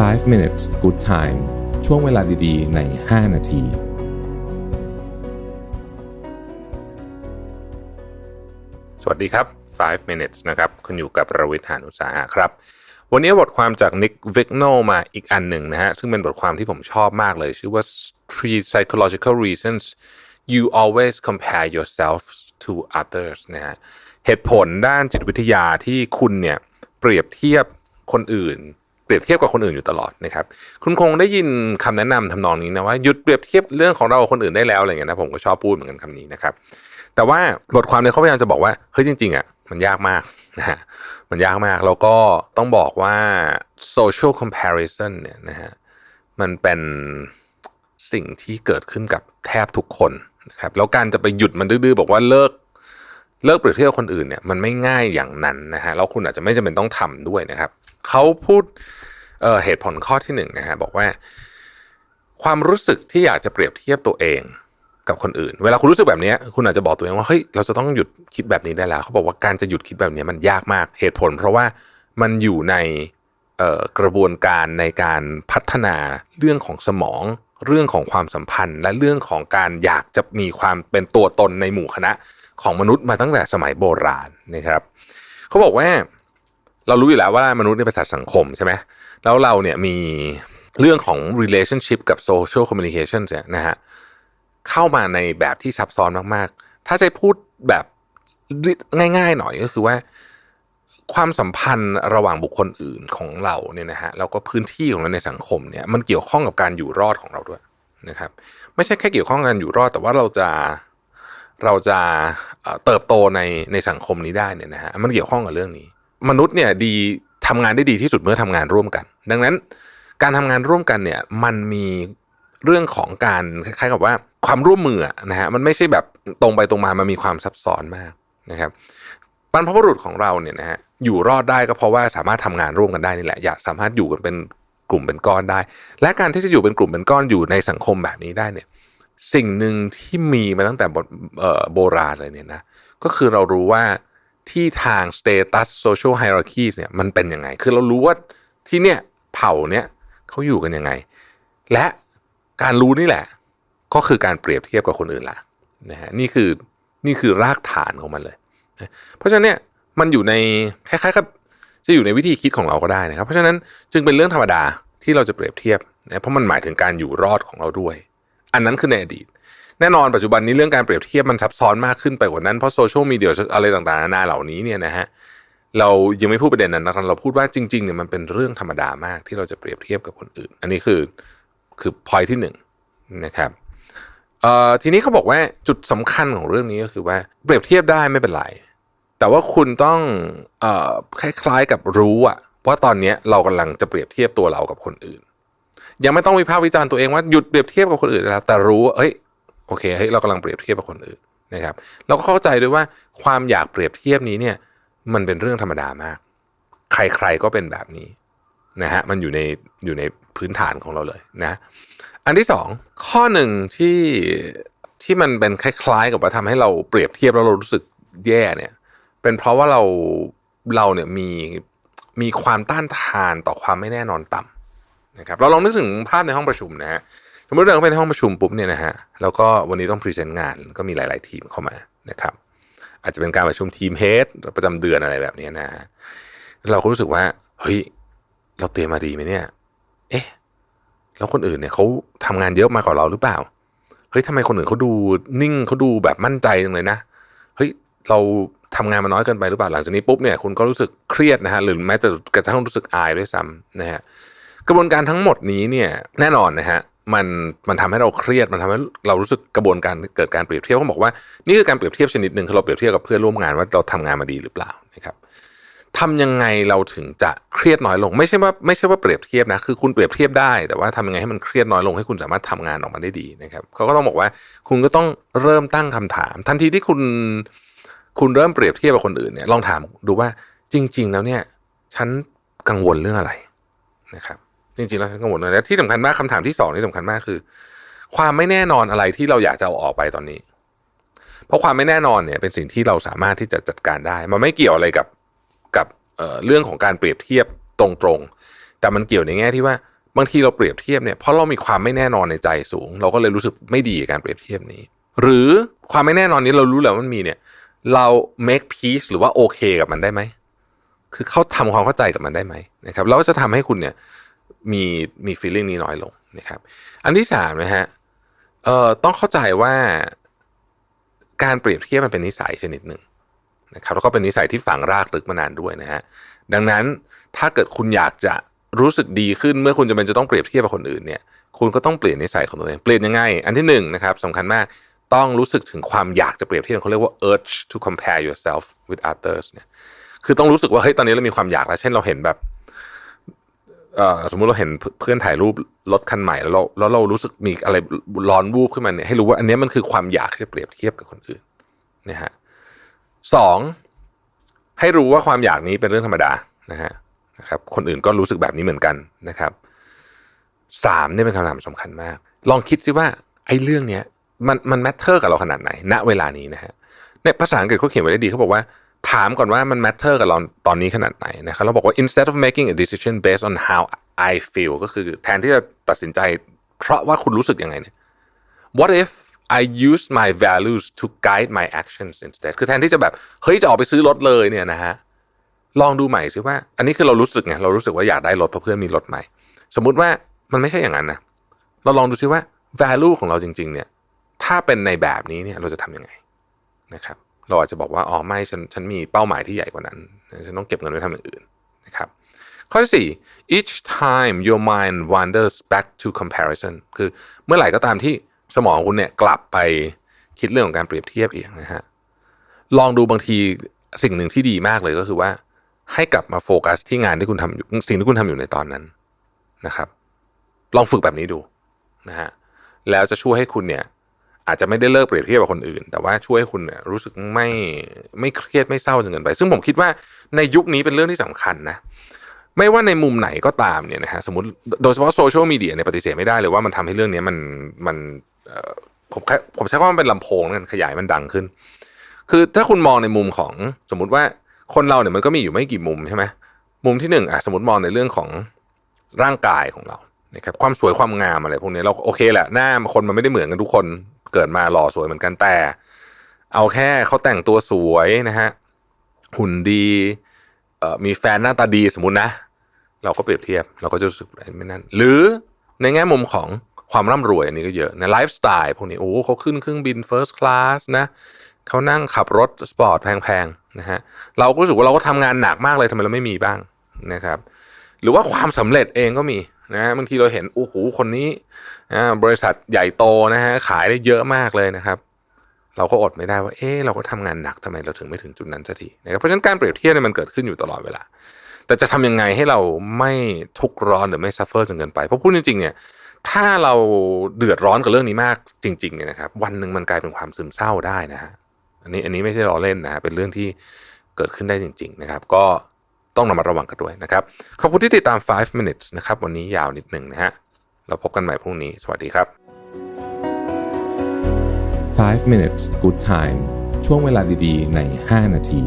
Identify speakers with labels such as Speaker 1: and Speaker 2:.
Speaker 1: 5 minutes good time ช่วงเวลาดีๆ ใน 5 นาที
Speaker 2: สวัสดีครับ 5 minutes นะครับ คุณอยู่กับรวิทยานุสาหะครับ วันนี้บทความจาก Nick Vigno มาอีกอันหนึ่งนะฮะ ซึ่งเป็นบทความที่ผมชอบมากเลย ชื่อว่า three psychological reasons you always compare yourself to others นะฮะ เหตุผลด้านจิตวิทยาที่คุณเนี่ยเปรียบเทียบคนอื่น เปรียบเทียบกับคนอื่นอยู่ตลอดนะครับ คุณคงได้ยินคำแนะนำทำนองนี้นะว่าหยุดเปรียบเทียบเรื่องของเรากับคนอื่นได้แล้วอะไรเงี้ยนะผมก็ชอบพูดเหมือนกันคำนี้นะครับ แต่ว่าบทความเนี่ยเขาพยายามจะบอกว่าเฮ้ยจริงๆอะมันยากมากนะฮะมันยากมากแล้วก็ต้องบอกว่า social comparison เนี่ยนะฮะมันเป็นสิ่งที่เกิดขึ้นกับแทบทุกคนนะครับแล้วการจะไปหยุดมันดื้อๆบอกว่าเลิกเลิกเปรียบเทียบกับคนอื่นเนี่ยมันไม่ง่ายอย่างนั้นนะฮะแล้วคุณอาจจะไม่จำเป็นต้องทำด้วยนะครับ เขาพูดเเหตุผลข้อที่หนึ่งนะฮะบอกว่า ความรู้สึกที่อยากจะเปรียบเทียบตัวเองกับคนอื่น เวลาคุณรู้สึกแบบนี้คุณอาจจะบอกตัวเองว่าเฮ้ยเราจะต้องหยุดคิดแบบนี้ได้แล้ว เขาบอกว่าการจะหยุดคิดแบบนี้มันยากมากเหตุผล เพราะว่ามันอยู่ในกระบวนการในการพัฒนาเรื่องของสมอง เรื่องของความสัมพันธ์ และเรื่องของการอยากจะมีความเป็นตัวตนในหมู่คณะของมนุษย์มาตั้งแต่สมัยโบราณนะครับ เขาบอกว่า เรารู้อยู่แล้วว่ามนุษย์เป็นสัตว์สังคมใช่ไหมแล้วเราเนี่ยมีเรื่องของ relationship กับ social communication เนี่ยนะฮะเข้ามาในแบบที่ซับซ้อนมากๆ ถ้าจะพูดแบบง่าย ๆ หน่อยก็คือว่า ความสัมพันธ์ระหว่างบุคคลอื่นของเราเนี่ยนะฮะแล้วก็พื้นที่ของเราในสังคมเนี่ย มันเกี่ยวข้องกับการอยู่รอดของเราด้วยนะครับ ไม่ใช่แค่เกี่ยวข้องกับการอยู่รอด แต่ว่าเราจะเราจะเติบโตในในสังคมนี้ได้เนี่ยนะฮะมันเกี่ยวข้องกับเรื่องนี้ มนุษย์เนี่ยดีทำงานได้ดีที่สุดเมื่อทำงานร่วมกัน ดังนั้นการทำงานร่วมกันเนี่ยมันมีเรื่องของการคล้ายๆกับว่าความร่วมมือนะฮะมันไม่ใช่แบบตรงไปตรงมามันมีความซับซ้อนมากนะครับบรรพบุรุษของเราเนี่ยนะฮะอยู่รอดได้ก็เพราะว่าสามารถทำงานร่วมกันได้นี่แหละอยากสามารถอยู่กันเป็นกลุ่มเป็นก้อนได้ และการที่จะอยู่เป็นกลุ่มเป็นก้อนอยู่ในสังคมแบบนี้ได้เนี่ยสิ่งหนึ่งที่มีมาตั้งแต่โบราณเลยเนี่ยนะก็คือเรารู้ว่า ที่ทาง status social hierarchies เนี่ยมันเป็นยังไง คือเรารู้ว่าที่เนี่ยเผ่าเนี่ยเขาอยู่กันยังไง และการรู้นี่แหละ ก็คือการเปรียบเทียบกับคนอื่นละนะฮะนี่คือนี่คือรากฐานของมันเลย เพราะฉะนั้นเนี่ยมันอยู่ในคล้ายๆกับจะอยู่ในวิธีคิดของเราก็ได้นะครับ เพราะฉะนั้นจึงเป็นเรื่องธรรมดาที่เราจะเปรียบเทียบนะเพราะมันหมายถึงการอยู่รอดของเราด้วย อันนั้นคือในอดีต แน่นอนปัจจุบันนี้เรื่องการเปรียบเทียบมันซับซ้อนมากขึ้นไปกว่านั้นเพราะโซเชียลมีเดียอะไรต่างๆนานาเหล่านี้เนี่ยนะฮะเรายังไม่พูดประเด็นนั้นนะครับเราพูดว่าจริงๆเนี่ยมันเป็นเรื่องธรรมดามากที่เราจะเปรียบเทียบกับคนอื่น อันนี้คือคือพอยที่หนึ่งนะครับเอ่อทีนี้เขาบอกว่าจุดสำคัญของเรื่องนี้ก็คือว่าเปรียบเทียบได้ไม่เป็นไร แต่ว่าคุณต้องเอ่อคล้ายๆกับรู้อะว่าตอนนี้เรากำลังจะเปรียบเทียบตัวเรากับคนอื่น ยังไม่ต้องวิพากษ์วิจารณ์ตัวเองว่าหยุดเปรียบเทียบกับคนอื่นแล้วแต่รู้ว่าเอ้ย โอเคเฮ้ยเรากำลังเปรียบเทียบกับคนอื่นนะครับเราก็เข้าใจด้วยว่าความอยากเปรียบเทียบนี้เนี่ยมันเป็นเรื่องธรรมดามาก ใครๆก็เป็นแบบนี้นะฮะมันอยู่ในอยู่ในพื้นฐานของเราเลยนะอันที่สองข้อหนึ่งที่ที่มันเป็นคล้ายๆ กับว่าทำให้เราเปรียบเทียบแล้วเรารู้สึกแย่เนี่ยเป็นเพราะว่าเราเราเนี่ยมีมีความต้านทานต่อความไม่แน่นอนต่ำนะครับเราลองนึกถึงภาพในห้องประชุมนะฮะ สมมติเราไปในห้องประชุมปุ๊บเนี่ยนะฮะแล้วก็วันนี้ต้องพรีเซนต์งานก็มีหลาย ๆ ทีมเข้ามานะครับอาจจะเป็นการประชุมทีมเฮดประจำเดือนอะไรแบบนี้นะฮะเราก็รู้สึกว่าเฮ้ยเราเตรียมมาดีไหมเนี่ย เอ๊ะแล้วคนอื่นเนี่ยเขาทำงานเยอะมากกว่าเราหรือเปล่าเฮ้ยทำไมคนอื่นเขาดูนิ่งเขาดูแบบมั่นใจจังเลยนะเฮ้ยเราทำงานมาน้อยเกินไปหรือเปล่าหลังจากนี้ปุ๊บเนี่ยคุณก็รู้สึกเครียดนะฮะหรือแม้แต่กระทั่งรู้สึกอายด้วยซ้ำนะฮะกระบวนการทั้งหมดนี้เนี่ยแน่นอนนะฮะ มันมันทำให้เราเครียดมันทำให้เรารู้สึกกระบวนการเกิดการเปรียบเทียบเขาบอกว่านี่คือการเปรียบเทียบชนิดหนึ่งคือเราเปรียบเทียบกับเพื่อนร่วมงานว่าเราทำงานมาดีหรือเปล่านะครับทำยังไงเราถึงจะเครียดน้อยลง ไม่ใช่ว่าไม่ใช่ว่าเปรียบเทียบนะคือคุณเปรียบเทียบได้ แต่ว่าทำยังไงให้มันเครียดน้อยลงให้คุณสามารถทำงานออกมาได้ดีนะครับเขาก็ต้องบอกว่าคุณก็ต้องเริ่มตั้งคำถาม ทันทีที่คุณคุณเริ่มเปรียบเทียบกับคนอื่นเนี่ยลองถามดูว่าจริง ๆ แล้วเนี่ยฉันกังวลเรื่องอะไรนะครับ จริงๆแล้วฉันกังวลอะและที่สำคัญมากคำถามที่สองที่สำคัญมากคือ ความไม่แน่นอนอะไรที่เราอยากจะเอาออกไปตอนนี้ เพราะความไม่แน่นอนเนี่ย เป็นสิ่งที่เราสามารถที่จะจัดการได้ มันไม่เกี่ยวอะไรกับกับเเรื่องของการเปรียบเทียบตรงๆ แต่มันเกี่ยวในแง่ที่ว่าบางทีเราเปรียบเทียบเนี่ยเพราะเรามีความไม่แน่นอนในใจสูง เราก็เลยรู้สึกไม่ดีกับการเปรียบเทียบนี้ หรือความไม่แน่นอนนี้เรารู้แล้วว่ามันมีเนี่ย เรา make peace หรือว่าโอเคกับมันได้ไหมคือเขาทำความเข้าใจกับมันได้ไหมนะครับแล้วก็จะทำให้คุณเนี่ย มีมี feeling นี้น้อยลงนะครับ อันที่สามนะฮะเอ่อต้องเข้าใจว่าการเปรียบเทียบมันเป็นนิสัยชนิดหนึ่งนะครับแล้วก็เป็นนิสัยที่ฝังรากลึกมานานด้วยนะฮะดังนั้นถ้าเกิดคุณอยากจะรู้สึกดีขึ้นเมื่อคุณจะเป็นจะต้องเปรียบเทียบกับคนอื่นเนี่ย คุณก็ต้องเปลี่ยนนิสัยของตัวเองเปลี่ยนยังไง อันที่หนึ่งนะครับสำคัญมากต้องรู้สึกถึงความอยากจะเปรียบเทียบเขาเรียกว่า urge to compare yourself with others เนี่ยคือต้องรู้สึกว่าเฮ้ยตอนนี้เรามีความอยากแล้ว เช่นเราเห็นแบบ สมมุติเราเห็นเพื่อนถ่ายรูปรถคันใหม่แล้วเราแล้วเรารู้สึกมีอะไรร้อนวูบขึ้นมาเนี่ยให้รู้ว่าอันนี้มันคือความอยากที่จะเปรียบเทียบกับคนอื่นนะฮะสองให้รู้ว่าความอยากนี้เป็นเรื่องธรรมดานะฮะนะครับ คนอื่นก็รู้สึกแบบนี้เหมือนกันนะครับสามนี่เป็นคำถามสำคัญมาก ลองคิดซิว่าไอ้เรื่องเนี้ยมันมันแมทเทอร์กับเราขนาดไหน ณเวลานี้นะฮะในภาษาอังกฤษเขาเขียนไว้ได้ดีเขาบอกว่า ถามก่อนว่ามัน matter กับเราตอนนี้ขนาดไหนนะครับเราบอกว่า instead of making a decision based on how I feel ก็คือแทนที่จะตัดสินใจ เพราะว่าคุณรู้สึกยังไงเนี่ย what if I use my values to guide my actions instead คือแทนที่จะแบบ เฮ้ย จะออกไปซื้อรถเลยเนี่ยนะฮะ ลองดูใหม่สิว่า อันนี้คือเรารู้สึกไง เรารู้สึกว่าอยากได้รถเพราะเพื่อนมีรถใหม่ สมมุติว่ามันไม่ใช่อย่างนั้นนะ เราลองดูซิว่า value ของเราจริง ๆ เนี่ย ถ้าเป็นในแบบนี้เนี่ย เราจะทำยังไงนะครับ เราอาจจะบอกว่าอ๋อไม่ฉันฉันมีเป้าหมายที่ใหญ่กว่านั้น ฉันต้องเก็บเงินไว้ทำอย่างอื่นนะครับข้อที่สี่ each time your mind wanders back to comparison คือเมื่อไหร่ก็ตามที่สมองคุณเนี่ยกลับไปคิดเรื่องของการเปรียบเทียบเองนะฮะลองดูบางทีสิ่งหนึ่งที่ดีมากเลยก็คือว่า ให้กลับมาโฟกัสที่งานที่คุณทำอยู่สิ่งที่คุณทำอยู่ในตอนนั้นนะครับ ลองฝึกแบบนี้ดูนะฮะแล้วจะช่วยให้คุณเนี่ย อาจจะไม่ได้เลิกเปรียบเทียบกับคนอื่น แต่ว่าช่วยให้คุณเนี่ยรู้สึกไม่ไม่เครียดไม่เศร้าจนเกินไป ซึ่งผมคิดว่าในยุคนี้เป็นเรื่องที่สำคัญนะไม่ว่าในมุมไหนก็ตามเนี่ยนะฮะสมมติโดยเฉพาะโซเชียลมีเดียเนี่ยปฏิเสธไม่ได้เลยว่ามันทำให้เรื่องนี้มันมันผมแค่ผมใช้คำว่ามันเป็นลำโพงนั่นขยายมันดังขึ้น คือถ้าคุณมองในมุมของสมมุติว่าคนเราเนี่ยมันก็มีอยู่ไม่กี่มุมใช่ไหมมุมที่หนึ่งอะสมมติมองในเรื่องของร่างกายของเรานะครับความสวยความงามอะไรพวกนี้เราโอเคแหละหน้าคนมันไม่ได้เหมือนกันทุกคน เกิดมาหล่อสวยเหมือนกันแต่ เอาแค่เขาแต่งตัวสวยนะฮะหุ่นดีมีแฟนหน้าตาดีสมมตินะ เราก็เปรียบเทียบเราก็จะรู้สึกไม่นั่นหรือในแง่มุมของความร่ำรวยอันนี้ก็เยอะในไลฟ์สไตล์พวกนี้โอ้เขาขึ้นเครื่องบินเฟิร์สคลาสนะเขานั่งขับรถสปอร์ตแพงๆนะฮะเราก็รู้สึกว่าเราก็ทำงานหนักมากเลยทำไมเราไม่มีบ้างนะครับ หรือว่าความสำเร็จเองก็มี นะฮะบางทีเราเห็นโอ้โหคนนี้อ่าบริษัทใหญ่โตนะฮะขายได้เยอะมากเลยนะครับ เราก็อดไม่ได้ว่า เออเราก็ทำงานหนักทำไมเราถึงไม่ถึงจุดนั้นสักทีนะครับเพราะฉะนั้นการเปรียบเทียบเนี่ยมันเกิดขึ้นอยู่ตลอดเวลา แต่จะทำยังไงให้เราไม่ทุกข์ร้อนหรือไม่ซัฟเฟอร์จนเกินไปเพราะพูดจริงๆเนี่ยถ้าเราเดือดร้อนกับเรื่องนี้มากจริงๆเนี่ยนะครับ วันหนึ่งมันกลายเป็นความซึมเศร้าได้นะฮะอันนี้อันนี้ไม่ใช่ล้อเล่นนะฮะเป็นเรื่องที่เกิดขึ้นได้จริง ๆ นะครับ ก็ ต้องระมัดระวังกันด้วยนะครับ ขอบคุณที่ติดตาม 5 minutes นะครับ วันนี้ยาวนิดหนึ่งนะฮะ เราพบกันใหม่พรุ่งนี้ สวัสดีครับ
Speaker 1: 5 minutes good time ช่วงเวลาดีๆ ใน 5 นาที